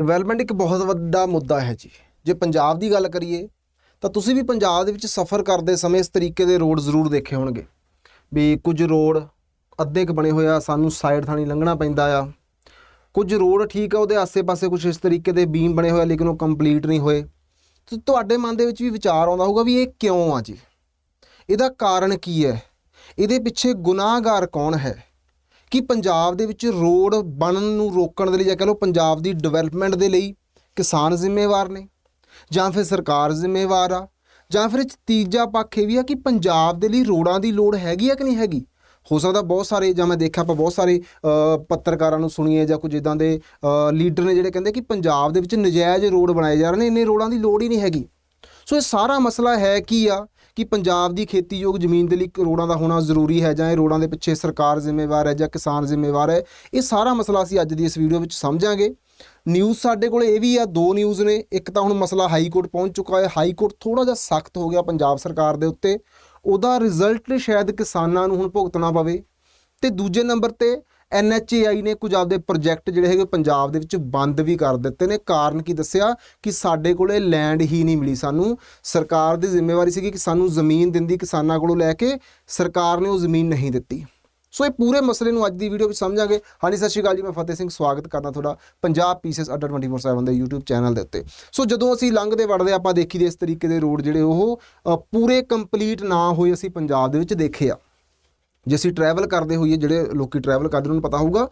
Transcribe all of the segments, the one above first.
Development ਇੱਕ ਬਹੁਤ ਵੱਡਾ ਮੁੱਦਾ ਹੈ ਜੀ। ਜੇ ਪੰਜਾਬ ਦੀ ਗੱਲ ਕਰੀਏ, ਤਾਂ ਤੁਸੀਂ ਵੀ ਪੰਜਾਬ ਦੇ ਵਿੱਚ ਸਫ਼ਰ ਕਰਦੇ ਸਮੇਂ ਇਸ ਤਰੀਕੇ ਦੇ ਰੋਡ ਜ਼ਰੂਰ ਦੇਖੇ ਹੋਣਗੇ। ਵੀ ਕੁਝ ਰੋਡ ਅੱਧੇ ਕ ਬਣੇ ਹੋਇਆ ਸਾਨੂੰ ਸਾਈਡ ਥਾਣੀ ਲੰਘਣਾ ਪੈਂਦਾ ਆ। ਕੁਝ ਰੋਡ ਠੀਕ ਆ, ਉਹਦੇ ਆਸੇ-ਪਾਸੇ ਕੁਝ ਇਸ ਤਰੀਕੇ ਦੇ ਬੀਮ ਬਣੇ ਹੋਏ ਆ, ਲੇਕਿਨ ਉਹ ਕੰਪਲੀਟ ਨਹੀਂ ਹੋਏ। ਤੁਹਾਡੇ ਮਨ ਦੇ ਵਿੱਚ ਵੀ ਵਿਚਾਰ ਆਉਂਦਾ ਹੋਊਗਾ ਵੀ ਇਹ ਕਿਉਂ ਆ ਜੀ? ਇਹਦਾ ਕਾਰਨ ਕੀ ਹੈ? ਇਹਦੇ ਪਿੱਛੇ ਗੁਨਾਹਗਾਰ ਕੌਣ ਹੈ? ਕਿ ਪੰਜਾਬ ਦੇ ਵਿੱਚ ਰੋਡ ਬਣਨ ਨੂੰ ਰੋਕਣ ਦੇ ਲਈ ਜਾਂ ਕਹ ਲਓ ਪੰਜਾਬ ਦੀ ਡਿਵੈਲਪਮੈਂਟ ਦੇ ਲਈ ਕਿਸਾਨ ਜ਼ਿੰਮੇਵਾਰ ਨੇ? ਜਾਂ ਫਿਰ ਸਰਕਾਰ ਜ਼ਿੰਮੇਵਾਰ ਆ? ਜਾਂ ਫਿਰ ਤੀਜਾ ਪੱਖ ਇਹ ਵੀ ਆ ਕਿ ਪੰਜਾਬ ਦੇ ਲਈ ਰੋਡਾਂ ਦੀ ਲੋੜ ਹੈਗੀ ਆ ਕਿ ਨਹੀਂ ਹੈਗੀ? ਹੋ ਸਕਦਾ ਬਹੁਤ ਸਾਰੇ, ਜਾਂ ਮੈਂ ਦੇਖਿਆ ਆਪਾਂ ਬਹੁਤ ਸਾਰੇ ਪੱਤਰਕਾਰਾਂ ਨੂੰ ਸੁਣੀਏ ਜਾਂ ਕੁਝ ਇਦਾਂ ਦੇ ਲੀਡਰ ਨੇ ਜਿਹੜੇ ਕਹਿੰਦੇ ਕਿ ਪੰਜਾਬ ਦੇ ਵਿੱਚ ਨਜਾਇਜ਼ ਰੋਡ ਬਣਾਏ ਜਾ ਰਹੇ ਨੇ, ਇੰਨੇ ਰੋਡਾਂ ਦੀ ਲੋੜ ਹੀ ਨਹੀਂ ਹੈਗੀ। ਸੋ ਇਹ ਸਾਰਾ ਮਸਲਾ ਹੈ ਕੀ ਆ? ਕਿ ਪੰਜਾਬ ਦੀ ਖੇਤੀਯੋਗ ਜ਼ਮੀਨ ਦੇ ਲਈ ਕਰੋੜਾਂ ਦਾ ਹੋਣਾ ਜ਼ਰੂਰੀ ਹੈ ਜਾਂ ਇਹ ਰੋੜਾਂ ਦੇ ਪਿੱਛੇ ਸਰਕਾਰ ਜ਼ਿੰਮੇਵਾਰ ਹੈ ਜਾਂ ਕਿਸਾਨ ਜ਼ਿੰਮੇਵਾਰ ਹੈ, ਇਹ ਸਾਰਾ ਮਸਲਾ ਅਸੀਂ ਅੱਜ ਦੀ ਇਸ ਵੀਡੀਓ ਵਿੱਚ ਸਮਝਾਂਗੇ। ਨਿਊਜ਼ ਸਾਡੇ ਕੋਲ ਇਹ ਵੀ ਆ, ਦੋ ਨਿਊਜ਼ ਨੇ, ਇੱਕ ਤਾਂ ਹੁਣ ਮਸਲਾ ਹਾਈ ਕੋਰਟ ਪਹੁੰਚ ਚੁੱਕਾ ਹੈ। ਹਾਈ ਕੋਰਟ ਥੋੜਾ ਜਿਹਾ ਸਖਤ ਹੋ ਗਿਆ ਪੰਜਾਬ ਸਰਕਾਰ ਦੇ ਉੱਤੇ। ਉਹਦਾ ਰਿਜ਼ਲਟ ਸ਼ਾਇਦ ਕਿਸਾਨਾਂ ਨੂੰ ਹੁਣ ਭੁਗਤਣਾ ਪਵੇ। ਤੇ ਦੂਜੇ ਨੰਬਰ ਤੇ ਐਨਐਚਏਆਈ ਨੇ ਕੁਝ ਆਪਦੇ ਪ੍ਰੋਜੈਕਟ ਜਿਹੜੇ ਹੈਗੇ ਪੰਜਾਬ ਦੇ ਵਿੱਚ ਬੰਦ ਵੀ ਕਰ ਦਿੱਤੇ ਨੇ। ਕਾਰਨ ਕੀ ਦੱਸਿਆ? ਕਿ ਸਾਡੇ ਕੋਲੇ ਲੈਂਡ ਹੀ ਨਹੀਂ ਮਿਲੀ ਸਾਨੂੰ। ਸਰਕਾਰ ਦੀ ਜ਼ਿੰਮੇਵਾਰੀ ਸੀਗੀ ਕਿ ਸਾਨੂੰ ਜ਼ਮੀਨ ਦਿੰਦੀ ਕਿਸਾਨਾਂ ਕੋਲੋਂ ਲੈ ਕੇ। ਸਰਕਾਰ ਨੇ ਉਹ ਜ਼ਮੀਨ ਨਹੀਂ ਦਿੱਤੀ। ਸੋ ਇਹ ਪੂਰੇ ਮਸਲੇ ਨੂੰ ਅੱਜ ਦੀ ਵੀਡੀਓ ਵਿੱਚ ਸਮਝਾਂਗੇ। ਹਾਂਜੀ, ਸਤਿ ਸ਼੍ਰੀ ਅਕਾਲ ਜੀ, ਮੈਂ ਫਤਿਹ ਸਿੰਘ। ਸਵਾਗਤ ਕਰਦਾ ਤੁਹਾਡਾ ਪੰਜਾਬ ਪੀਸਸ ਅੱਡਾ 24/7 ਦੇ YouTube ਚੈਨਲ ਦੇ ਉੱਤੇ। ਸੋ ਜਦੋਂ ਅਸੀਂ ਲੰਘਦੇ ਵੜਦੇ ਆਪਾਂ ਦੇਖੀ ਦੇ ਇਸ ਤਰੀਕੇ ਦੇ ਰੋਡ ਜਿਹੜੇ ਉਹ ਪੂਰੇ ਕੰਪਲੀਟ ਨਾ ਹੋਏ ਅਸੀਂ ਪੰਜਾਬ ਦੇ ਵਿੱਚ ਦੇਖੇ ਆ। ਜੇ ਅਸੀਂ ਟਰੈਵਲ ਕਰਦੇ ਹੋਈਏ, ਜਿਹੜੇ ਲੋਕੀ ਟਰੈਵਲ ਕਰਦੇ ਉਹਨਾਂ ਨੂੰ ਪਤਾ ਹੋਊਗਾ,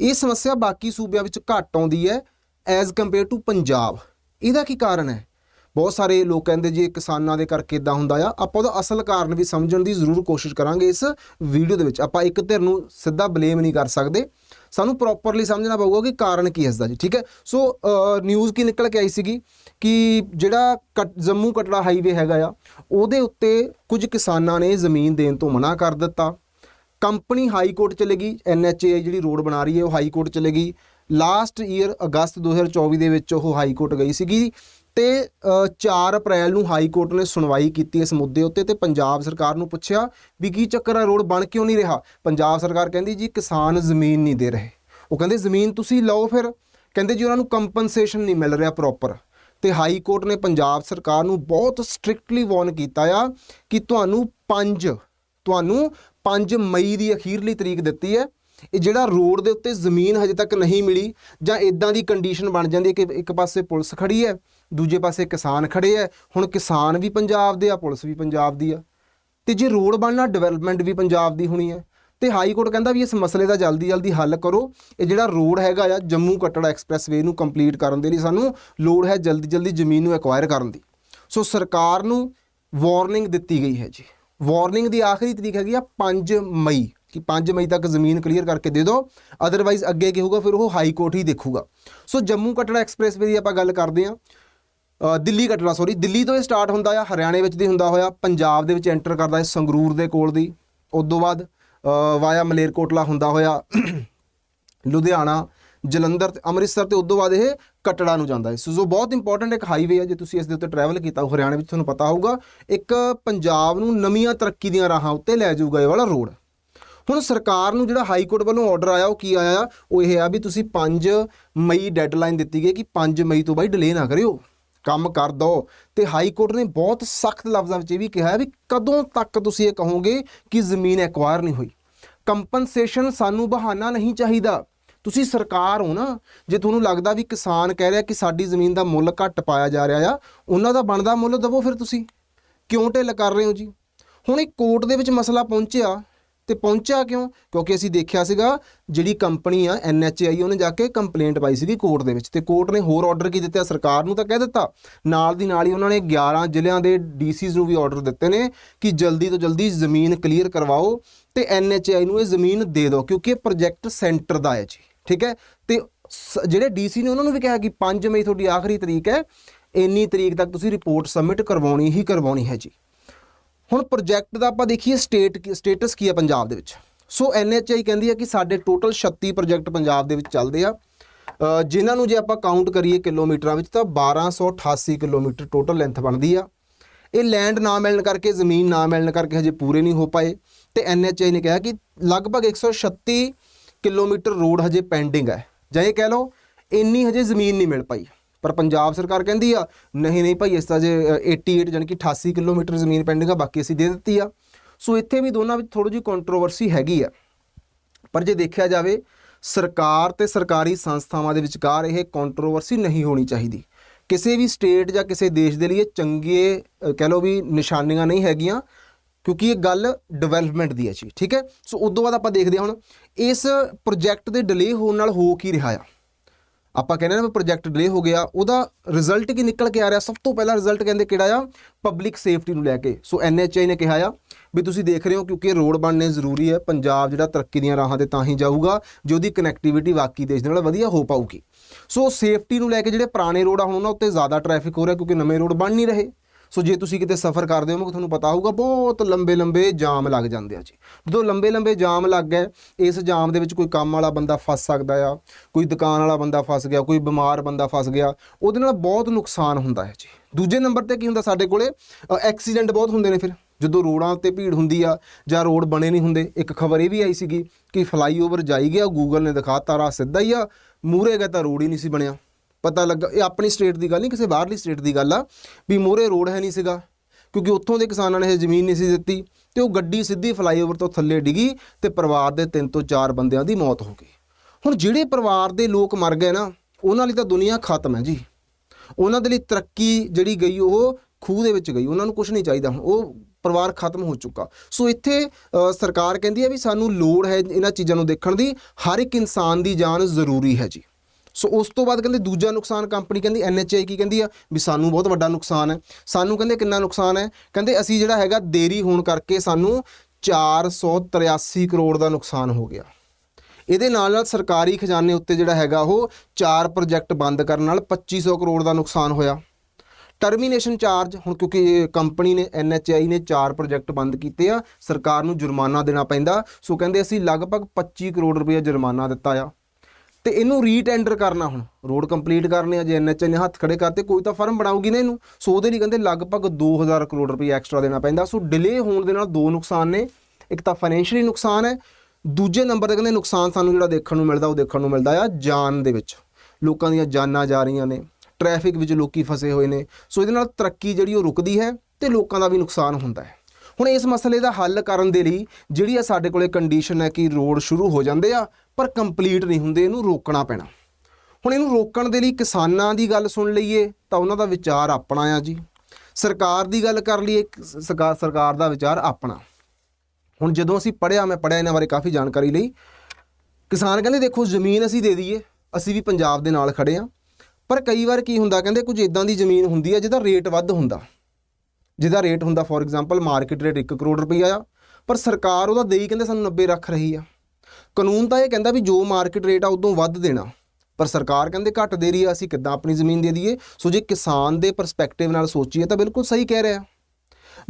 ਇਹ ਸਮੱਸਿਆ ਬਾਕੀ ਸੂਬਿਆਂ ਵਿੱਚ ਘੱਟ ਆਉਂਦੀ ਹੈ ਐਜ਼ ਕੰਪੇਅਰ ਟੂ ਪੰਜਾਬ। ਇਹਦਾ ਕੀ ਕਾਰਨ ਹੈ? ਬਹੁਤ ਸਾਰੇ ਲੋਕ ਕਹਿੰਦੇ ਜੀ ਕਿਸਾਨਾਂ ਦੇ ਕਰਕੇ ਇਦਾਂ ਹੁੰਦਾ ਆ, ਆਪਾਂ ਉਹਦਾ ਅਸਲ ਕਾਰਨ ਵੀ ਸਮਝਣ ਦੀ ਜ਼ਰੂਰ ਕੋਸ਼ਿਸ਼ ਕਰਾਂਗੇ ਇਸ ਵੀਡੀਓ ਦੇ ਵਿੱਚ। ਆਪਾਂ ਇੱਕ ਧਿਰ ਨੂੰ ਸਿੱਧਾ ਬਲੇਮ ਨਹੀਂ ਕਰ ਸਕਦੇ। ਸਾਨੂੰ ਪ੍ਰੋਪਰਲੀ ਸਮਝਣਾ ਪਊਗਾ ਕਿ ਕਾਰਨ ਕੀ ਹੈ ਇਸ ਦਾ ਜੀ, ਠੀਕ ਹੈ? ਸੋ ਨਿਊਜ਼ ਕੀ ਨਿਕਲ ਕੇ ਆਈ ਸੀਗੀ ਕਿ ਜਿਹੜਾ ਕਟ- ਜੰਮੂ ਕਟੜਾ ਹਾਈਵੇ ਹੈਗਾ ਆ, ਉਹਦੇ ਉੱਤੇ ਕੁਝ ਕਿਸਾਨਾਂ ਨੇ ਜ਼ਮੀਨ ਦੇਣ ਤੋਂ ਮਨਾ ਕਰ ਦਿੱਤਾ। ਕੰਪਨੀ ਹਾਈ ਕੋਰਟ ਚਲੇ ਗਈ ਐਨਐਚਏ ਜਿਹੜੀ ਰੋਡ ਬਣਾ ਰਹੀ ਹੈ ਉਹ ਹਾਈ ਕੋਰਟ ਚਲੇ ਗਈ ਲਾਸਟ ਈਅਰ ਅਗਸਤ 2024 ਦੇ ਵਿੱਚ ਉਹ ਹਾਈ ਕੋਰਟ ਗਈ ਸੀਗੀ। ਤੇ ਅ, 4 ਅਪ੍ਰੈਲ ਨੂੰ ਹਾਈ ਕੋਰਟ ਨੇ ਸੁਣਵਾਈ ਕੀਤੀ ਇਸ ਮੁੱਦੇ ਉੱਤੇ ਤੇ ਪੰਜਾਬ ਸਰਕਾਰ ਨੂੰ ਪੁੱਛਿਆ ਵੀ ਕੀ ਚੱਕਰ ਆ ਰੋਡ ਬਣ ਕਿਉਂ ਨਹੀਂ ਰਿਹਾ? ਪੰਜਾਬ ਸਰਕਾਰ ਕਹਿੰਦੀ ਜੀ ਕਿਸਾਨ ਜ਼ਮੀਨ ਨਹੀਂ ਦੇ ਰਹੇ। ਉਹ ਕਹਿੰਦੇ ਜ਼ਮੀਨ ਤੁਸੀਂ ਲਓ ਫਿਰ। ਕਹਿੰਦੇ ਜੀ ਉਹਨਾਂ ਨੂੰ ਕੰਪਨਸੇਸ਼ਨ ਨਹੀਂ ਮਿਲ ਰਿਹਾ ਪ੍ਰੋਪਰ ਤੇ ਹਾਈ ਕੋਰਟ ਨੇ ਪੰਜਾਬ ਸਰਕਾਰ ਨੂੰ ਬਹੁਤ ਸਟ੍ਰਿਕਟਲੀ ਵਾਰਨ ਕੀਤਾ ਆ ਕਿ ਤੁਹਾਨੂੰ 5 ਤੁਹਾਨੂੰ 5 ਮਈ ਦੀ ਅਖੀਰਲੀ ਤਰੀਕ ਦਿੱਤੀ ਹੈ। ਇਹ ਜਿਹੜਾ ਰੋਡ ਦੇ ਉੱਤੇ ਜ਼ਮੀਨ ਹਜੇ ਤੱਕ ਨਹੀਂ ਮਿਲੀ ਜਾਂ ਇਦਾਂ ਦੀ ਕੰਡੀਸ਼ਨ ਬਣ ਜਾਂਦੀ ਹੈ ਕਿ ਇੱਕ ਪਾਸੇ ਪੁਲਿਸ ਖੜੀ ਹੈ, ਦੂਜੇ ਪਾਸੇ ਕਿਸਾਨ ਖੜੇ ਹੈ। ਹੁਣ ਕਿਸਾਨ ਵੀ ਪੰਜਾਬ ਦੇ ਆ, ਪੁਲਿਸ ਵੀ ਪੰਜਾਬ ਦੀ ਆ। ਤੇ ਜੇ ਰੋਡ ਬਣਨਾ ਡਿਵੈਲਪਮੈਂਟ ਵੀ ਪੰਜਾਬ ਦੀ ਹੋਣੀ ਹੈ। ਤੇ ਹਾਈ ਕੋਰਟ ਕਹਿੰਦਾ ਵੀ ਇਸ ਮਸਲੇ ਦਾ ਜਲਦੀ ਜਲਦੀ ਹੱਲ ਕਰੋ। ਇਹ ਜਿਹੜਾ ਰੋਡ ਹੈਗਾ ਆ, ਜੰਮੂ ਕਟੜਾ ਐਕਸਪ੍ਰੈਸਵੇ ਨੂੰ ਕੰਪਲੀਟ ਕਰਨ ਦੇ ਲਈ ਸਾਨੂੰ ਲੋੜ ਹੈ ਜਲਦੀ ਜਲਦੀ ਜ਼ਮੀਨ ਨੂੰ ਐਕਵਾਇਰ ਕਰਨ ਦੀ। ਸੋ ਸਰਕਾਰ ਨੂੰ ਵਾਰਨਿੰਗ ਦਿੱਤੀ ਗਈ ਹੈ ਜੀ। ਵਾਰਨਿੰਗ ਦੀ ਆਖਰੀ ਤਰੀਕ ਹੈਗੀ ਆ 5 ਮਈ, ਕਿ 5 ਮਈ ਤੱਕ ਜ਼ਮੀਨ ਕਲੀਅਰ ਕਰਕੇ ਦੇ ਦਿਓ ਅਦਰਵਾਈਜ਼ ਅੱਗੇ ਕੀ ਹੋਊਗਾ, ਫਿਰ ਉਹ ਹਾਈ ਕੋਰਟ ਹੀ ਦੇਖੂਗਾ। ਸੋ ਜੰਮੂ ਕਟੜਾ ਐਕਸਪ੍ਰੈਸਵੇ ਦੀ ਆਪਾਂ ਗੱਲ ਕਰਦੇ ਹਾਂ। ਦਿੱਲੀ ਕਟੜਾ ਸੌਰੀ ਦਿੱਲੀ ਤੋਂ ਇਹ ਸਟਾਰਟ ਹੁੰਦਾ ਆ, ਹਰਿਆਣੇ ਵਿੱਚ ਦੀ ਹੁੰਦਾ ਹੋਇਆ, ਪੰਜਾਬ ਦੇ ਵਿੱਚ ਐਂਟਰ ਕਰਦਾ ਹੈ ਸੰਗਰੂਰ ਦੇ ਕੋਲ ਦੀ। ਉਸ ਤੋਂ ਬਾਅਦ ਵਾਇਆ ਮਲੇਰਕੋਟਲਾ ਹੁੰਦਾ ਹੋਇਆ, ਲੁਧਿਆਣਾ ਜਲੰਧਰ ਤੇ ਅੰਮ੍ਰਿਤਸਰ ਤੇ ਉਸ ਤੋਂ ਬਾਅਦ ਇਹ ਕਟੜਾ ਨੂੰ ਜਾਂਦਾ ਹੈ। ਸੋ ਜੋ ਬਹੁਤ ਇੰਪੋਰਟੈਂਟ ਇੱਕ ਹਾਈਵੇ ਹੈ ਜੇ ਤੁਸੀਂ ਇਸ ਦੇ ਉੱਤੇ ਟਰੈਵਲ ਕੀਤਾ ਹੋ ਹਰਿਆਣਾ ਵਿੱਚ ਤੁਹਾਨੂੰ ਪਤਾ ਹੋਊਗਾ, ਇੱਕ ਪੰਜਾਬ ਨੂੰ ਨਵੀਆਂ ਤਰੱਕੀ ਦੀਆਂ ਰਾਹਾਂ ਉੱਤੇ ਲੈ ਜਾਊਗਾ ਇਹ ਵਾਲਾ ਰੋਡ ਹੁਣ ਸਰਕਾਰ ਨੂੰ ਜਿਹੜਾ ਹਾਈ ਕੋਰਟ ਵੱਲੋਂ ਆਰਡਰ ਆਇਆ, ਉਹ ਕੀ ਆਇਆ ਉਹ ਇਹ ਆ ਵੀ ਤੁਸੀਂ 5 ਮਈ ਡੈਡਲਾਈਨ ਦਿੱਤੀ ਗਈ ਕਿ 5 ਮਈ ਤੋਂ ਬਾਈ ਡਿਲੇ ਨਾ ਕਰਿਓ। ਕੰਮ ਕਰ ਦੋ। ਤੇ ਹਾਈ ਕੋਰਟ ਨੇ ਬਹੁਤ ਸਖਤ ਲਫ਼ਜ਼ਾਂ ਵਿੱਚ ਇਹ ਵੀ ਕਿਹਾ ਵੀ ਕਦੋਂ ਤੱਕ ਤੁਸੀਂ ਇਹ ਕਹੋਗੇ ਕਿ ਜ਼ਮੀਨ ਐਕਵਾਇਰ ਨਹੀਂ ਹੋਈ। ਕੰਪਨਸੇਸ਼ਨ ਸਾਨੂੰ ਬਹਾਨਾ ਨਹੀਂ ਚਾਹੀਦਾ। ਤੁਸੀਂ ਸਰਕਾਰ ਹੋ ਨਾ, ਜੇ ਤੁਹਾਨੂੰ ਲੱਗਦਾ ਵੀ ਕਿਸਾਨ ਕਹਿ ਰਿਹਾ ਕਿ ਸਾਡੀ ਜ਼ਮੀਨ ਦਾ ਮੁੱਲ ਘੱਟ ਪਾਇਆ ਜਾ ਰਿਹਾ ਆ, ਉਹਨਾਂ ਦਾ ਬਣਦਾ ਮੁੱਲ ਦਵੋ ਫਿਰ ਤੁਸੀਂ। ਕਿਉਂ ਢਿੱਲ ਕਰ ਰਹੇ ਹੋ ਜੀ? ਹੁਣ ਇਹ ਕੋਰਟ ਦੇ ਵਿੱਚ ਮਸਲਾ ਪਹੁੰਚਿਆ, ਤੇ ਪਹੁੰਚਿਆ ਕਿਉਂ? ਕਿਉਂਕਿ ਅਸੀਂ ਦੇਖਿਆ ਸੀਗਾ, ਜਿਹੜੀ ਕੰਪਨੀ ਆ ਐਨਐਚਆਈ ਉਹਨੇ ਜਾ ਕੇ ਕੰਪਲੇਂਟ ਪਾਈ ਸੀਗੀ ਕੋਰਟ ਦੇ ਵਿੱਚ, ਤੇ ਕੋਰਟ ਨੇ ਹੋਰ ਆਰਡਰ ਕੀ ਦਿੱਤਾ ਸਰਕਾਰ ਨੂੰ ਤਾਂ ਕਹਿ ਦਿੱਤਾ। ਨਾਲ ਦੀ ਨਾਲ ਹੀ ਉਹਨਾਂ ਨੇ 11 ਜ਼ਿਲ੍ਹਿਆਂ ਦੇ ਡੀਸੀਜ਼ ਨੂੰ ਵੀ ਆਰਡਰ ਦਿੱਤੇ ਨੇ ਕਿ ਜਲਦੀ ਤੋਂ ਜਲਦੀ ਜ਼ਮੀਨ ਕਲੀਅਰ ਕਰਵਾਓ, ਤੇ ਐਨਐਚਆਈ ਨੂੰ ਇਹ ਜ਼ਮੀਨ ਦੇ ਦਿਓ, ਕਿਉਂਕਿ ਇਹ ਪ੍ਰੋਜੈਕਟ ਸੈਂਟਰ ਦਾ ਹੈ ਜੀ। ਠੀਕ ਹੈ? ਤੇ ਸ- ਜਿਹੜੇ ਡੀਸੀ ਨੇ ਉਹਨਾਂ ਨੂੰ ਵੀ ਕਿਹਾ ਕਿ 5 ਮਈ ਤੁਹਾਡੀ ਆਖਰੀ ਤਰੀਕ ਹੈ ਇੰਨੀ ਤਰੀਕ ਤੱਕ ਤੁਸੀਂ ਰਿਪੋਰਟ ਸਬਮਿਟ ਕਰਵਾਉਣੀ ਹੀ ਕਰਵਾਉਣੀ ਹੈ ਜੀ। ਹੁਣ ਪ੍ਰੋਜੈਕਟ ਦਾ ਆਪਾਂ ਦੇਖੀਏ ਸਟੇਟ ਸਟੇਟਸ ਕੀ ਹੈ ਪੰਜਾਬ ਦੇ ਵਿੱਚ। ਸੋ ਐਨਐਚਆਈ ਕਹਿੰਦੀ ਹੈ ਕਿ ਸਾਡੇ ਟੋਟਲ 36 ਪ੍ਰੋਜੈਕਟ ਪੰਜਾਬ ਦੇ ਵਿੱਚ ਚੱਲਦੇ ਆ। ਅ, ਜਿਨ੍ਹਾਂ ਨੂੰ ਜੇ ਆਪਾਂ ਕਾਊਂਟ ਕਰੀਏ ਕਿਲੋਮੀਟਰਾਂ ਵਿੱਚ ਤਾਂ 1288 ਕਿਲੋਮੀਟਰ ਟੋਟਲ ਲੈਂਥ ਬਣਦੀ ਆ। ਇਹ ਲੈਂਡ ਨਾ ਮਿਲਣ ਕਰਕੇ ਜ਼ਮੀਨ ਨਾ ਮਿਲਣ ਕਰਕੇ ਹਜੇ ਪੂਰੇ ਨਹੀਂ ਹੋ ਪਾਏ। ਤੇ ਐਨਐਚਆਈ ਨੇ ਕਿਹਾ ਕਿ ਲਗਭਗ 136 ਕਿਲੋਮੀਟਰ ਰੋਡ ਹਜੇ ਪੈਂਡਿੰਗ ਹੈ। ਜਾਂ ਇਹ ਕਹਿ ਲਓ ਇੰਨੀ ਹਜੇ ਜ਼ਮੀਨ ਨਹੀਂ ਮਿਲ ਪਾਈ। ਪਰ ਪੰਜਾਬ ਸਰਕਾਰ ਕਹਿੰਦੀ ਆ ਨਹੀਂ ਨਹੀਂ ਭਾਈ ਇਸ ਤਾਂ ਜੇ ਅ, 88 ਜਾਣੀ ਕਿ 88 ਕਿਲੋਮੀਟਰ ਜ਼ਮੀਨ ਪੈਂਡਿੰਗ ਆ ਬਾਕੀ ਅਸੀਂ ਦੇ ਦਿੱਤੀ ਆ। ਸੋ ਇੱਥੇ ਵੀ ਦੋਨਾਂ ਵਿੱਚ ਥੋੜੀ ਜਿਹੀ ਕੰਟਰੋਵਰਸੀ ਹੈਗੀ ਆ। ਪਰ ਜੇ ਦੇਖਿਆ ਜਾਵੇ ਸਰਕਾਰ ਤੇ ਸਰਕਾਰੀ ਸੰਸਥਾਵਾਂ ਦੇ ਵਿਚਕਾਰ ਇਹ ਕੰਟਰੋਵਰਸੀ ਨਹੀਂ ਹੋਣੀ ਚਾਹੀਦੀ। ਕਿਸੇ ਵੀ ਸਟੇਟ ਜਾਂ ਕਿਸੇ ਦੇਸ਼ ਦੇ ਲਈ ਇਹ ਚੰਗੇ ਕਹਿ ਲਓ ਵੀ ਨਿਸ਼ਾਨੀਆਂ ਨਹੀਂ ਹੈਗੀਆਂ। ਕਿਉਂਕਿ ਇਹ ਗੱਲ ਡਿਵੈਲਪਮੈਂਟ ਦੀ ਹੈ ਜੀ, ਠੀਕ ਹੈ? ਸੋ ਉਸ ਤੋਂ ਬਾਅਦ ਆਪਾਂ ਦੇਖਦੇ ਹਾਂ ਹੁਣ, ਇਸ ਪ੍ਰੋਜੈਕਟ ਦੇ ਡਿਲੇ ਹੋਣ ਨਾਲ ਹੋ ਕੀ ਰਿਹਾ ਆ? ਆਪਾਂ ਕਹਿੰਦੇ ਨਾ ਪ੍ਰੋਜੈਕਟ ਡਿਲੇ ਹੋ ਗਿਆ, ਉਹਦਾ ਰਿਜ਼ਲਟ ਕੀ ਨਿਕਲ ਕੇ ਆ ਰਿਹਾ? ਸਭ ਤੋਂ ਪਹਿਲਾ ਰਿਜ਼ਲਟ ਕਹਿੰਦੇ ਕਿਹੜਾ ਆ? ਪਬਲਿਕ ਸੇਫਟੀ ਨੂੰ ਲੈ ਕੇ। ਸੋ ਐਨਐਚਆਈ ਨੇ ਕਿਹਾ ਆ ਵੀ ਤੁਸੀਂ ਦੇਖ ਰਹੇ ਹੋ ਕਿਉਂਕਿ ਰੋਡ ਬਣਨੇ ਜ਼ਰੂਰੀ ਹੈ, ਪੰਜਾਬ ਜਿਹੜਾ ਤਰੱਕੀ ਦੀਆਂ ਰਾਹਾਂ ਤੇ ਤਾਂ ਹੀ ਜਾਊਗਾ, ਜੇ ਉਹਦੀ ਕਨੈਕਟੀਵਿਟੀ ਬਾਕੀ ਦੇਸ਼ ਦੇ ਨਾਲ ਵਧੀਆ ਹੋ ਪਾਊਗੀ। ਸੋ ਸੇਫਟੀ ਨੂੰ ਲੈ ਕੇ ਜਿਹੜੇ ਪੁਰਾਣੇ ਰੋਡ ਆ, ਹੁਣ ਉਹਨਾਂ ਉੱਤੇ ਜ਼ਿਆਦਾ ਟ੍ਰੈਫਿਕ ਹੋ ਰਿਹਾ ਕਿਉਂਕਿ ਨਵੇਂ ਰੋਡ ਬਣ ਨਹੀਂ ਰਹੇ। ਸੋ ਜੇ ਤੁਸੀਂ ਕਿਤੇ ਸਫ਼ਰ ਕਰਦੇ ਹੋ ਤੁਹਾਨੂੰ ਪਤਾ ਹੋਊਗਾ, ਬਹੁਤ ਲੰਬੇ ਲੰਬੇ ਜਾਮ ਲੱਗ ਜਾਂਦੇ ਆ ਜੀ। ਜਦੋਂ ਲੰਬੇ ਲੰਬੇ ਜਾਮ ਲੱਗ ਗਏ, ਇਸ ਜਾਮ ਦੇ ਵਿੱਚ ਕੋਈ ਕੰਮ ਵਾਲਾ ਬੰਦਾ ਫਸ ਸਕਦਾ ਆ, ਕੋਈ ਦੁਕਾਨ ਵਾਲਾ ਬੰਦਾ ਫਸ ਗਿਆ, ਕੋਈ ਬਿਮਾਰ ਬੰਦਾ ਫਸ ਗਿਆ, ਉਹਦੇ ਨਾਲ ਬਹੁਤ ਨੁਕਸਾਨ ਹੁੰਦਾ ਹੈ ਜੀ। ਦੂਜੇ ਨੰਬਰ ਤੇ ਕੀ ਹੁੰਦਾ ਸਾਡੇ ਕੋਲੇ? ਐਕਸੀਡੈਂਟ ਬਹੁਤ ਹੁੰਦੇ ਨੇ ਫਿਰ। ਜਦੋਂ ਰੋਡਾਂ ਉੱਤੇ ਭੀੜ ਹੁੰਦੀ ਆ ਜਾਂ ਰੋਡ ਬਣੇ ਨਹੀਂ ਹੁੰਦੇ, ਇੱਕ ਖਬਰ ਇਹ ਵੀ ਆਈ ਸੀਗੀ ਕਿ ਫਲਾਈਓਵਰ ਜਾਈ ਗਿਆ, ਗੂਗਲ ਨੇ ਦਿਖਾਤਾ, ਰਾਹ ਸਿੱਧਾ ਹੀ ਆ ਮੂਰੇ ਗਿਆ ਤਾਂ ਰੋਡ ਹੀ ਨਹੀਂ ਸੀ ਬਣਿਆ। ਪਤਾ ਲੱਗਾ, ਇਹ ਆਪਣੀ ਸਟੇਟ ਦੀ ਗੱਲ ਨਹੀਂ, ਕਿਸੇ ਬਾਹਰਲੀ ਸਟੇਟ ਦੀ ਗੱਲ ਆ, ਵੀ ਮੂਰੇ ਰੋਡ ਹੈ ਨਹੀਂ ਸੀਗਾ, ਕਿਉਂਕਿ ਉੱਥੋਂ ਦੇ ਕਿਸਾਨਾਂ ਨੇ ਇਹ ਜ਼ਮੀਨ ਨਹੀਂ ਸੀ ਦਿੱਤੀ ਤੇ ਉਹ ਗੱਡੀ ਸਿੱਧੀ ਫਲਾਈਓਵਰ ਤੋਂ ਥੱਲੇ ਡਿੱਗੀ ਤੇ ਪਰਿਵਾਰ ਦੇ ਤਿੰਨ ਤੋਂ ਚਾਰ ਬੰਦਿਆਂ ਦੀ ਮੌਤ ਹੋ ਗਈ। ਹੁਣ ਜਿਹੜੇ ਪਰਿਵਾਰ ਦੇ ਲੋਕ ਮਰ ਗਏ ਨਾ, ਉਹਨਾਂ ਲਈ ਤਾਂ ਦੁਨੀਆ ਖਤਮ ਹੈ ਜੀ। ਉਹਨਾਂ ਦੇ ਲਈ ਤਰੱਕੀ ਜਿਹੜੀ ਗਈ, ਉਹ ਖੂਹ ਦੇ ਵਿੱਚ ਗਈ, ਉਹਨਾਂ ਨੂੰ ਕੁਝ ਨਹੀਂ ਚਾਹੀਦਾ ਹੁਣ, ਉਹ ਪਰਿਵਾਰ ਖਤਮ ਹੋ ਚੁੱਕਾ। ਸੋ ਇੱਥੇ ਸਰਕਾਰ ਕਹਿੰਦੀ ਹੈ ਵੀ ਸਾਨੂੰ ਲੋੜ ਹੈ ਇਹਨਾਂ ਚੀਜ਼ਾਂ ਨੂੰ ਦੇਖਣ ਦੀ, ਹਰ ਇੱਕ ਇਨਸਾਨ ਦੀ ਜਾਨ ਜ਼ਰੂਰੀ ਹੈ ਜੀ। ਸੋ ਉਸ ਤੋਂ ਬਾਅਦ ਕਹਿੰਦੇ ਦੂਜਾ ਨੁਕਸਾਨ ਕੰਪਨੀ ਕਹਿੰਦੀ ਐਨਐਚਆਈ ਕੀ ਕਹਿੰਦੀ ਆ? ਵੀ ਸਾਨੂੰ ਬਹੁਤ ਵੱਡਾ ਨੁਕਸਾਨ ਹੈ। ਸਾਨੂੰ ਕਹਿੰਦੇ ਕਿੰਨਾ ਨੁਕਸਾਨ ਹੈ? ਕਹਿੰਦੇ ਅਸੀਂ ਜਿਹੜਾ ਹੈਗਾ ਦੇਰੀ ਹੋਣ ਕਰਕੇ ਸਾਨੂੰ 483 ਕਰੋੜ ਦਾ ਨੁਕਸਾਨ ਹੋ ਗਿਆ। ਇਹਦੇ ਨਾਲ ਨਾਲ ਸਰਕਾਰੀ ਖਜ਼ਾਨੇ ਉੱਤੇ ਜਿਹੜਾ ਹੈਗਾ ਉਹ ਚਾਰ ਪ੍ਰੋਜੈਕਟ ਬੰਦ ਕਰਨ ਨਾਲ 2500 ਕਰੋੜ ਦਾ ਨੁਕਸਾਨ ਹੋਇਆ। ਟਰਮੀਨੇਸ਼ਨ ਚਾਰਜ ਹੁਣ ਕਿਉਂਕਿ ਕੰਪਨੀ ਨੇ ਐਨਐਚਆਈ ਨੇ ਚਾਰ ਪ੍ਰੋਜੈਕਟ ਬੰਦ ਕੀਤੇ ਆ, ਸਰਕਾਰ ਨੂੰ ਜੁਰਮਾਨਾ ਦੇਣਾ ਪੈਂਦਾ। ਸੋ ਕਹਿੰਦੇ ਅਸੀਂ ਲਗਭਗ 25 ਕਰੋੜ ਰੁਪਏ ਜੁਰਮਾਨਾ ਦਿੱਤਾ ਆ। ਤੇ ਇਹਨੂੰ ਰੀਟੈਂਡਰ ਕਰਨਾ ਹੁਣ। ਰੋਡ ਕੰਪਲੀਟ ਕਰਨੇ ਆ, ਜੇ ਐਨਐਚਆਈ ਨੇ ਹੱਥ ਖੜੇ ਕਰਤੇ, ਕੋਈ ਤਾਂ ਫਰਮ ਬਣਾਉਗੀ ਨਾ ਇਹਨੂੰ। ਸੋ ਉਹਦੇ ਲਈ ਕਹਿੰਦੇ ਲਗਭਗ 2000 ਕਰੋੜ ਰੁਪਏ ਐਕਸਟਰਾ ਦੇਣਾ ਪੈਂਦਾ। ਸੋ ਡਿਲੇ ਹੋਣ ਦੇ ਨਾਲ ਦੋ ਨੁਕਸਾਨ ਨੇ। ਇੱਕ ਤਾਂ ਫਾਈਨੈਂਸ਼ੀਅਲੀ ਨੁਕਸਾਨ ਹੈ। ਦੂਜੇ ਨੰਬਰ ਤੇ ਕਹਿੰਦੇ ਨੁਕਸਾਨ ਸਾਨੂੰ ਜਿਹੜਾ ਦੇਖਣ ਨੂੰ ਮਿਲਦਾ, ਉਹ ਦੇਖਣ ਨੂੰ ਮਿਲਦਾ ਆ ਜਾਨ ਦੇ ਵਿੱਚ। ਲੋਕਾਂ ਦੀਆਂ ਜਾਨਾਂ ਜਾ ਰਹੀਆਂ ਨੇ। ਟ੍ਰੈਫਿਕ ਵਿੱਚ ਲੋਕੀ ਫਸੇ ਹੋਏ ਨੇ। ਸੋ ਇਹਦੇ ਨਾਲ ਤਰੱਕੀ ਜਿਹੜੀ ਉਹ ਰੁਕਦੀ ਹੈ ਤੇ ਲੋਕਾਂ ਦਾ ਵੀ ਨੁਕਸਾਨ ਹੁੰਦਾ ਹੈ। ਹੁਣ ਇਸ ਮਸਲੇ ਦਾ ਹੱਲ ਕਰਨ ਦੇ ਲਈ ਜਿਹੜੀ ਆ ਸਾਡੇ ਕੋਲੇ ਕੰਡੀਸ਼ਨ ਹੈ ਕਿ ਰੋਡ ਸ਼ੁਰੂ ਹੋ ਜਾਂਦੇ ਆ, ਪਰ ਕੰਪਲੀਟ ਨਹੀਂ ਹੁੰਦੇ, ਇਹਨੂੰ ਰੋਕਣਾ ਪੈਣਾ। ਹੁਣ ਇਹਨੂੰ ਰੋਕਣ ਦੇ ਲਈ ਕਿਸਾਨਾਂ ਦੀ ਗੱਲ ਸੁਣ ਲਈਏ, ਤਾਂ ਉਹਨਾਂ ਦਾ ਵਿਚਾਰ ਆਪਣਾ ਆ ਜੀ। ਸਰਕਾਰ ਦੀ ਗੱਲ ਕਰ ਲਈਏ ਸ- ਸਰਕਾਰ ਸਰਕਾਰ ਦਾ ਵਿਚਾਰ ਆਪਣਾ। ਹੁਣ ਜਦੋਂ ਅਸੀਂ ਪੜਿਆ ਮੈਂ ਪੜਿਆ ਇਹਨਾਂ ਬਾਰੇ ਕਾਫੀ ਜਾਣਕਾਰੀ ਲਈ। ਕਿਸਾਨ ਕਹਿੰਦੇ, ਦੇਖੋ, ਜ਼ਮੀਨ ਅਸੀਂ ਦੇ ਦਈਏ, ਅਸੀਂ ਵੀ ਪੰਜਾਬ ਦੇ ਨਾਲ ਖੜੇ ਆ। ਪਰ ਕਈ ਵਾਰ ਕੀ ਹੁੰਦਾ, ਕਹਿੰਦੇ ਕੁਝ ਇਦਾਂ ਦੀ ਜ਼ਮੀਨ ਹੁੰਦੀ ਆ ਜਿਹਦਾ ਰੇਟ ਵੱਧ ਹੁੰਦਾ। ਜਿਹਦਾ ਰੇਟ ਹੁੰਦਾ for example market rate 1 crore ਰੁਪਈਆ ਆ, ਪਰ ਸਰਕਾਰ ਉਹਦਾ ਦੇਈ ਕਹਿੰਦੇ ਸਾਨੂੰ 90 ਰੱਖ ਰਹੀ ਆ। ਕਾਨੂੰਨ ਤਾਂ ਇਹ ਕਹਿੰਦਾ ਵੀ ਜੋ ਮਾਰਕੀਟ ਰੇਟ ਆ ਉਦੋਂ ਵੱਧ ਦੇਣਾ, ਪਰ ਸਰਕਾਰ ਕਹਿੰਦੇ ਘੱਟ ਦੇ ਰਹੀ ਆ, ਅਸੀਂ ਕਿੱਦਾਂ ਆਪਣੀ ਜ਼ਮੀਨ ਦੇ ਦਈਏ? ਸੋ ਜੇ ਕਿਸਾਨ ਦੇ ਪਰਸਪੈਕਟਿਵ ਨਾਲ ਸੋਚੀਏ ਤਾਂ ਬਿਲਕੁਲ ਸਹੀ ਕਹਿ ਰਿਹਾ।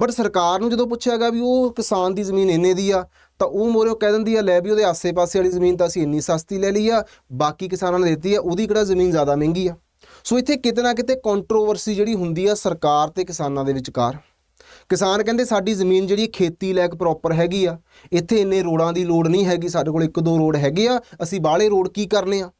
ਬਟ ਸਰਕਾਰ ਨੂੰ ਜਦੋਂ ਪੁੱਛਿਆ ਗਿਆ ਵੀ ਉਹ ਕਿਸਾਨ ਦੀ ਜ਼ਮੀਨ ਇੰਨੇ ਦੀ ਆ, ਤਾਂ ਉਹ ਮੋਰੇ ਕਹਿ ਦਿੰਦੀ ਆ, ਲੈ ਵੀ ਉਹਦੇ ਆਸੇ-ਪਾਸੇ ਵਾਲੀ ਜ਼ਮੀਨ ਤਾਂ ਅਸੀਂ ਇੰਨੀ ਸਸਤੀ ਲੈ ਲਈ ਆ, ਬਾਕੀ ਕਿਸਾਨਾਂ ਨੇ ਦਿੱਤੀ ਆ, ਉਹਦੀ ਕਿਹੜਾ ਜ਼ਮੀਨ ਜ਼ਿਆਦਾ ਮਹਿੰਗੀ ਆ? ਸੋ ਇੱਥੇ ਕਿਤੇ ਨਾ ਕਿਤੇ ਕੰਟਰੋਵਰਸੀ ਜਿਹੜੀ ਹੁੰਦੀ ਆ ਸਰਕਾਰ ਤੇ ਕਿਸਾਨਾਂ ਦੇ ਵਿਚਕਾਰ। ਕਿਸਾਨ ਕਹਿੰਦੇ ਸਾਡੀ ਜ਼ਮੀਨ ਜਿਹੜੀ ਖੇਤੀ ਲਾਇਕ ਪ੍ਰੋਪਰ ਹੈਗੀ ਆ, ਇੱਥੇ ਇੰਨੇ ਰੋਡਾਂ ਦੀ ਲੋੜ ਨਹੀਂ ਹੈਗੀ, ਸਾਡੇ ਕੋਲ ਇੱਕ ਦੋ ਰੋਡ ਹੈਗੇ ਆ, ਅਸੀਂ ਬਾਹਲੇ ਰੋਡ ਕੀ ਕਰਨੇ ਆ?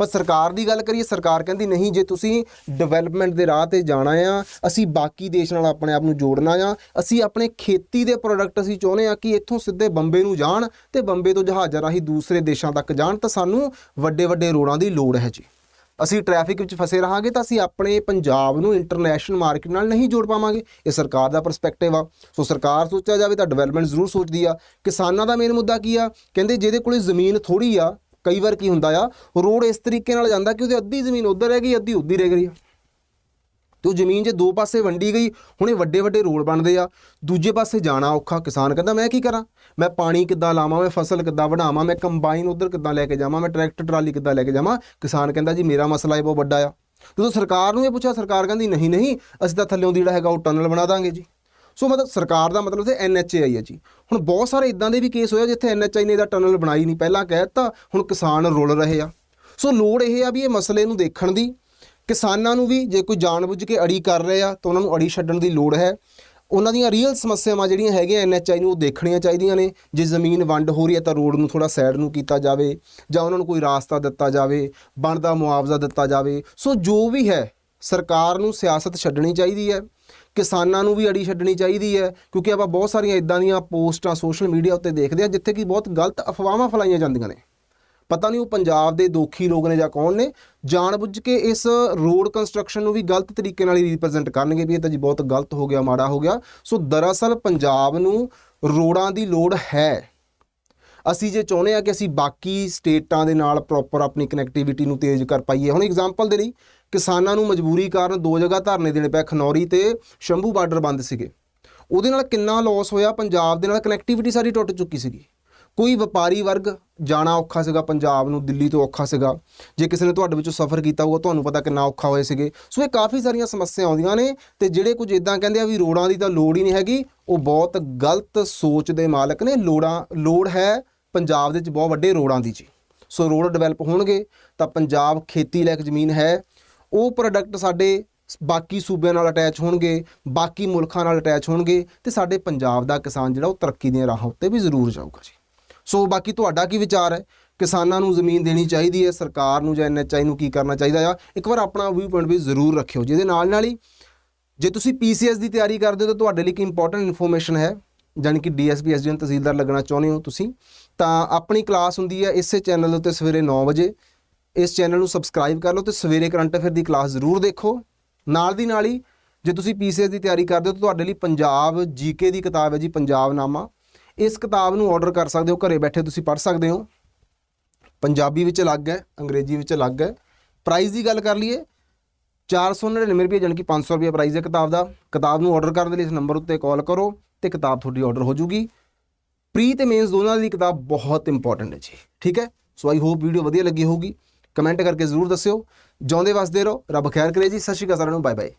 ਪਰ ਸਰਕਾਰ ਦੀ ਗੱਲ ਕਰੀਏ, ਸਰਕਾਰ ਕਹਿੰਦੀ ਨਹੀਂ, ਜੇ ਤੁਸੀਂ ਡਿਵੈਲਪਮੈਂਟ ਦੇ ਰਾਹ ਤੇ ਜਾਣਾ ਆ, ਅਸੀਂ ਬਾਕੀ ਦੇਸ਼ ਨਾਲ ਆਪਣੇ ਆਪ ਨੂੰ ਜੋੜਨਾ ਆ, ਅਸੀਂ ਆਪਣੇ ਖੇਤੀ ਦੇ ਪ੍ਰੋਡਕਟ ਅਸੀਂ ਚਾਹੁੰਦੇ ਆ ਕਿ ਇੱਥੋਂ ਸਿੱਧੇ ਬੰਬੇ ਨੂੰ ਜਾਣ ਤੇ ਬੰਬੇ ਤੋਂ ਜਹਾਜ਼ਾਂ ਰਾਹੀਂ ਦੂਸਰੇ ਦੇਸ਼ਾਂ ਤੱਕ ਜਾਣ, ਤਾਂ ਸਾਨੂੰ ਵੱਡੇ ਵੱਡੇ ਰੋਡਾਂ ਦੀ ਲੋੜ ਹੈ ਜੀ। ਅਸੀਂ ਟ੍ਰੈਫਿਕ ਵਿੱਚ ਫਸੇ ਰਹਾਂਗੇ ਤਾਂ ਅਸੀਂ ਆਪਣੇ ਪੰਜਾਬ ਨੂੰ ਇੰਟਰਨੈਸ਼ਨਲ ਮਾਰਕੀਟ ਨਾਲ ਨਹੀਂ ਜੋੜ ਪਾਵਾਂਗੇ। ਇਹ ਸਰਕਾਰ ਦਾ ਪਰਸਪੈਕਟਿਵ ਆ। ਸੋ ਸਰਕਾਰ ਸੋਚਿਆ ਜਾਵੇ ਤਾਂ ਡਿਵੈਲਪਮੈਂਟ ਜ਼ਰੂਰ ਸੋਚਦੀ ਆ। ਕਿਸਾਨਾਂ ਦਾ ਮੇਨ ਮੁੱਦਾ ਕੀ ਆ? ਕਹਿੰਦੇ ਜਿਹਦੇ ਕੋਲੇ ਜ਼ਮੀਨ ਥੋੜੀ ਆ, ਕਈ ਵਾਰ ਕੀ ਹੁੰਦਾ ਆ, ਰੋਡ ਇਸ ਤਰੀਕੇ ਨਾਲ ਜਾਂਦਾ ਕਿ ਉਹਦੀ ਅੱਧੀ ਜ਼ਮੀਨ ਉੱਧਰ ਰਹਿ ਗਈ, ਅੱਧੀ ਉੱਧੀ ਰਹਿ ਗਈ ਆ। ਤੇ ਉਹ ਜ਼ਮੀਨ ਜੇ ਦੋ ਪਾਸੇ ਵੰਡੀ ਗਈ, ਹੁਣ ਇਹ ਵੱਡੇ ਵੱਡੇ ਰੋਡ ਬਣਦੇ ਆ। ਦੂਜੇ ਪਾਸੇ ਜਾਣਾ ਔਖਾ, ਕਿਸਾਨ ਕਹਿੰਦਾ, ਮੈਂ ਕੀ ਕਰਾਂ? ਮੈਂ ਪਾਣੀ ਕਿੱਦਾਂ ਲਾਵਾਂ, ਮੈਂ ਫਸਲ ਕਿੱਦਾਂ ਵਢਾਵਾਂ ਮੈਂ ਕੰਬਾਈਨ ਉਧਰ ਕਿੱਦਾਂ ਲੈ ਕੇ ਜਾਵਾਂ, ਮੈਂ ਟਰੈਕਟਰ, ਟਰਾਲੀ ਕਿੱਦਾਂ ਲੈ ਕੇ ਜਾਵਾਂ? ਕਿਸਾਨ ਕਹਿੰਦਾ, ਜੀ, ਮੇਰਾ ਮਸਲਾ ਇਹ ਬਹੁਤ ਵੱਡਾ ਆ। ਜਦੋਂ ਸਰਕਾਰ ਨੂੰ ਇਹ ਪੁੱਛਿਆ, ਸਰਕਾਰ ਕਹਿੰਦੀ, ਨਹੀਂ ਨਹੀਂ, ਅਸੀਂ ਤਾਂ ਥੱਲੇੋਂ ਦੀ ਜਿਹੜਾ ਹੈਗਾ ਉਹ ਟਨਲ ਬਣਾ ਦਾਂਗੇ ਜੀ। ਸੋ ਮਤਲਬ ਸਰਕਾਰ ਦਾ ਮਤਲਬ ਤੇ ਐਨਐਚਏ ਹੈ ਜੀ। ਹੁਣ ਬਹੁਤ ਸਾਰੇ ਇਦਾਂ ਦੇ ਵੀ ਕੇਸ ਹੋਇਆ ਜਿੱਥੇ ਐਨਐਚਆਈ ਨੇ ਇਹਦਾ ਟਨਲ ਬਣਾਈ ਨਹੀਂ। ਪਹਿਲਾਂ ਕਹਿ ਦਿੱਤਾ, ਹੁਣ ਕਿਸਾਨ ਰੁਲ ਰਹੇ ਆ। ਸੋ ਲੋੜ ਇਹ ਆ ਵੀ ਇਹ ਮਸਲੇ ਨੂੰ ਦੇਖਣ ਦੀ ਕਿਸਾਨਾਂ ਨੂੰ ਵੀ ਜੇ ਕੋਈ ਜਾਣਬੁੱਝ ਕੇ ਅੜੀ ਕਰ ਰਹੇ ਆ ਤਾਂ ਉਹਨਾਂ ਨੂੰ ਅੜੀ ਛੱਡਣ ਦੀ ਲੋੜ ਹੈ। ਉਹਨਾਂ ਦੀਆਂ ਰੀਅਲ ਸਮੱਸਿਆਵਾਂ ਜਿਹੜੀਆਂ ਹੈਗੀਆਂ ਐਨਐਚਆਈ ਨੂੰ ਉਹ ਦੇਖਣੀਆਂ ਚਾਹੀਦੀਆਂ ਨੇ। ਜੇ ਜ਼ਮੀਨ ਵੰਡ ਹੋ ਰਹੀ ਹੈ ਤਾਂ ਰੋਡ ਨੂੰ ਥੋੜਾ ਸਾਈਡ ਨੂੰ ਕੀਤਾ ਜਾਵੇ ਜਾਂ ਉਹਨਾਂ ਨੂੰ ਕੋਈ ਰਾਸਤਾ ਦਿੱਤਾ ਜਾਵੇ, ਬਣਦਾ ਮੁਆਵਜ਼ਾ ਦਿੱਤਾ ਜਾਵੇ। ਸੋ ਜੋ ਵੀ ਹੈ, ਸਰਕਾਰ ਨੂੰ ਸਿਆਸਤ ਛੱਡਣੀ ਚਾਹੀਦੀ ਹੈ। ਕਿਸਾਨਾਂ ਨੂੰ ਵੀ ਅੜੀ ਛੱਡਣੀ ਚਾਹੀਦੀ ਹੈ, ਕਿਉਂਕਿ ਆਪਾਂ ਬਹੁਤ ਸਾਰੀਆਂ ਇਦਾਂ ਦੀਆਂ ਪੋਸਟਾਂ ਸੋਸ਼ਲ ਮੀਡੀਆ ਉੱਤੇ ਦੇਖਦੇ ਆ ਜਿੱਥੇ ਕਿ ਬਹੁਤ ਗਲਤ ਅਫਵਾਹਾਂ ਫੈਲਾਈਆਂ ਜਾਂਦੀਆਂ ਨੇ। ਪਤਾ ਨਹੀਂ ਉਹ ਪੰਜਾਬ ਦੇ ਦੋਖੀ ਲੋਕ ਨੇ ਜਾਂ ਕੌਣ ਨੇ, ਜਾਣਬੁੱਝ ਕੇ ਇਸ ਰੋਡ ਕੰਸਟਰਕਸ਼ਨ ਨੂੰ ਵੀ ਗਲਤ ਤਰੀਕੇ ਨਾਲ ਹੀ ਰਿਪਰੈਜ਼ੈਂਟ ਕਰਨਗੇ ਵੀ ਇਹ ਤਾਂ ਜੀ ਬਹੁਤ ਗਲਤ ਹੋ ਗਿਆ, ਮਾੜਾ ਹੋ ਗਿਆ। ਸੋ ਦਰਅਸਲ ਪੰਜਾਬ ਨੂੰ ਰੋਡਾਂ ਦੀ ਲੋੜ ਹੈ। ਅਸੀਂ ਜੇ ਚਾਹੁੰਦੇ ਆ ਕਿ ਅਸੀਂ ਬਾਕੀ ਸਟੇਟਾਂ ਦੇ ਨਾਲ ਪ੍ਰੋਪਰ ਆਪਣੀ ਕਨੈਕਟੀਵਿਟੀ ਨੂੰ ਤੇਜ਼ ਕਰ ਪਾਈਏ। ਹੁਣ ਐਗਜ਼ਾਮਪਲ ਦੇ ਲਈ, ਕਿਸਾਨਾਂ ਨੂੰ ਮਜਬੂਰੀ ਕਾਰਨ ਦੋ ਜਗ੍ਹਾ ਧਰਨੇ ਦੇਣੇ ਪਏ, ਖਨੌਰੀ ਤੇ ਸ਼ੰਭੂ ਬਾਰਡਰ ਬੰਦ ਸੀਗੇ। ਉਹਦੇ ਨਾਲ ਕਿੰਨਾ ਲਾਸ ਹੋਇਆ? ਪੰਜਾਬ ਦੇ ਨਾਲ ਕਨੈਕਟੀਵਿਟੀ ਸਾਰੀ ਟੁੱਟ ਚੁੱਕੀ ਸੀਗੀ। ਕੋਈ ਵਪਾਰੀ ਵਰਗ ਜਾਣਾ ਔਖਾ ਸੀਗਾ, ਪੰਜਾਬ ਨੂੰ, ਦਿੱਲੀ ਤੋਂ ਔਖਾ ਸੀਗਾ। ਜੇ ਕਿਸੇ ਨੇ ਤੁਹਾਡੇ ਵਿੱਚੋਂ ਸਫ਼ਰ ਕੀਤਾ ਹੋਊਗਾ, ਤੁਹਾਨੂੰ ਪਤਾ ਕਿੰਨਾ ਔਖਾ ਹੋਏ ਸੀਗੇ। ਸੋ ਇਹ ਕਾਫੀ ਸਾਰੀਆਂ ਸਮੱਸਿਆ ਆਉਂਦੀਆਂ ਨੇ ਤੇ ਜਿਹੜੇ ਕੁਝ ਇਦਾਂ ਕਹਿੰਦੇ ਆ ਵੀ ਰੋਡਾਂ ਦੀ ਤਾਂ ਲੋੜ ਹੀ ਨਹੀਂ ਹੈਗੀ, ਉਹ ਬਹੁਤ ਗਲਤ ਸੋਚ ਦੇ ਮਾਲਕ ਨੇ। ਲੋੜਾਂ, ਲੋੜ ਹੈ ਪੰਜਾਬ ਦੇ ਵਿੱਚ ਬਹੁਤ ਵੱਡੇ ਰੋਡਾਂ ਦੀ ਜੀ। ਸੋ ਰੋਡ ਡਿਵੈਲਪ ਹੋਣਗੇ, ਤਾਂ ਪੰਜਾਬ ਖੇਤੀ ਲਾਇਕ ਜ਼ਮੀਨ ਹੈ। ਉਹ ਪ੍ਰੋਡਕਟ ਸਾਡੇ ਬਾਕੀ ਸੂਬਿਆਂ ਨਾਲ ਅਟੈਚ ਹੋਣਗੇ, ਬਾਕੀ ਮੁਲਕਾਂ ਨਾਲ ਅਟੈਚ ਹੋਣਗੇ ਤੇ ਸਾਡੇ ਪੰਜਾਬ ਦਾ ਕਿਸਾਨ ਜਿਹੜਾ ਉਹ ਤਰੱਕੀ ਦੀਆਂ ਰਾਹਾਂ ਉੱਤੇ ਵੀ ਜ਼ਰੂਰ ਜਾਊਗਾ ਜੀ। ਸੋ ਬਾਕੀ ਤੁਹਾਡਾ ਕੀ ਵਿਚਾਰ ਹੈ? ਕਿਸਾਨਾਂ ਨੂੰ ਜ਼ਮੀਨ ਦੇਣੀ ਚਾਹੀਦੀ ਹੈ, ਸਰਕਾਰ ਨੂੰ ਜਾਂ ਐਨਐਚਆਈ ਨੂੰ ਕੀ ਕਰਨਾ ਚਾਹੀਦਾ ਆ? ਇੱਕ ਵਾਰ ਆਪਣਾ ਵਿਊ ਪੁਆਇੰਟ ਵੀ ਜ਼ਰੂਰ ਰੱਖਿਓ। ਜਿਹਦੇ ਨਾਲ ਨਾਲ ਹੀ ਜੇ ਤੁਸੀਂ ਪੀਸੀਐਸ ਦੀ ਤਿਆਰੀ ਕਰਦੇ ਹੋ ਤਾਂ ਤੁਹਾਡੇ ਲਈ ਇੱਕ ਇੰਪੋਰਟੈਂਟ ਇਨਫੋਰਮੇਸ਼ਨ ਹੈ, ਜਾਣੀ ਕਿ ਡੀਐਸਪੀ ਐਸਡੀਐਨ ਤਹਿਸੀਲਦਾਰ ਲੱਗਣਾ ਚਾਹੁੰਦੇ ਹੋ ਤੁਸੀਂ, ਤਾਂ ਆਪਣੀ ਕਲਾਸ ਹੁੰਦੀ ਹੈ ਇਸੇ ਚੈਨਲ ਉੱਤੇ ਸਵੇਰੇ 9 ਵਜੇ। ਇਸ ਚੈਨਲ ਨੂੰ ਸਬਸਕ੍ਰਾਈਬ ਕਰ ਲਓ ਤੇ ਸਵੇਰੇ ਕਰੰਟ ਅਫੇਅਰ ਦੀ ਕਲਾਸ ਜ਼ਰੂਰ ਦੇਖੋ। ਨਾਲ ਦੀ ਨਾਲ ਹੀ ਜੇ ਤੁਸੀਂ ਪੀਸੀਐਸ ਦੀ ਤਿਆਰੀ ਕਰਦੇ ਹੋ ਤਾਂ ਤੁਹਾਡੇ ਲਈ ਪੰਜਾਬ ਜੀਕੇ ਦੀ ਕਿਤਾਬ ਹੈ ਜੀ, ਪੰਜਾਬ ਨਾਮਾ। ਇਸ ਕਿਤਾਬ ਨੂੰ ਆਰਡਰ ਕਰ ਸਕਦੇ ਹੋ, ਘਰੇ ਬੈਠੇ ਤੁਸੀਂ ਪੜ੍ਹ ਸਕਦੇ ਹੋ। ਪੰਜਾਬੀ ਵਿੱਚ ਅਲੱਗ ਹੈ, ਅੰਗਰੇਜ਼ੀ ਵਿੱਚ ਅਲੱਗ ਹੈ। ਪ੍ਰਾਈਸ ਦੀ ਗੱਲ ਕਰ ਲਈਏ 499 ਰੁਪਏ ਜਾਣੀ ਕਿ 500 ਰੁਪਏ ਪ੍ਰਾਈਸ ਹੈ ਕਿਤਾਬ ਦਾ। ਕਿਤਾਬ ਨੂੰ ਆਰਡਰ ਕਰਨ ਦੇ ਲਈ ਇਸ ਨੰਬਰ ਉੱਤੇ ਕਾਲ ਕਰੋ ਤੇ ਕਿਤਾਬ ਤੁਹਾਡੀ ਆਰਡਰ ਹੋ ਜੂਗੀ। ਪ੍ਰੀ ਤੇ ਮੇਨਸ ਦੋਨਾਂ ਦੀ ਕਿਤਾਬ ਬਹੁਤ ਇੰਪੋਰਟੈਂਟ ਹੈ ਜੀ, ਠੀਕ ਹੈ? ਸੋ ਆਈ ਹੋਪ ਵੀਡੀਓ ਵਧੀਆ ਲੱਗੀ ਹੋਊਗੀ। ਕਮੈਂਟ ਕਰਕੇ ਜ਼ਰੂਰ ਦੱਸਿਓ। ਜਿਉਂਦੇ ਵਸਦੇ ਰਹੋ। ਰੱਬ ਖੈਰ ਕਰੇ ਜੀ। ਸਤਿ ਸ਼੍ਰੀ ਅਕਾਲ ਸਾਰਿਆਂ ਨੂੰ। Bye bye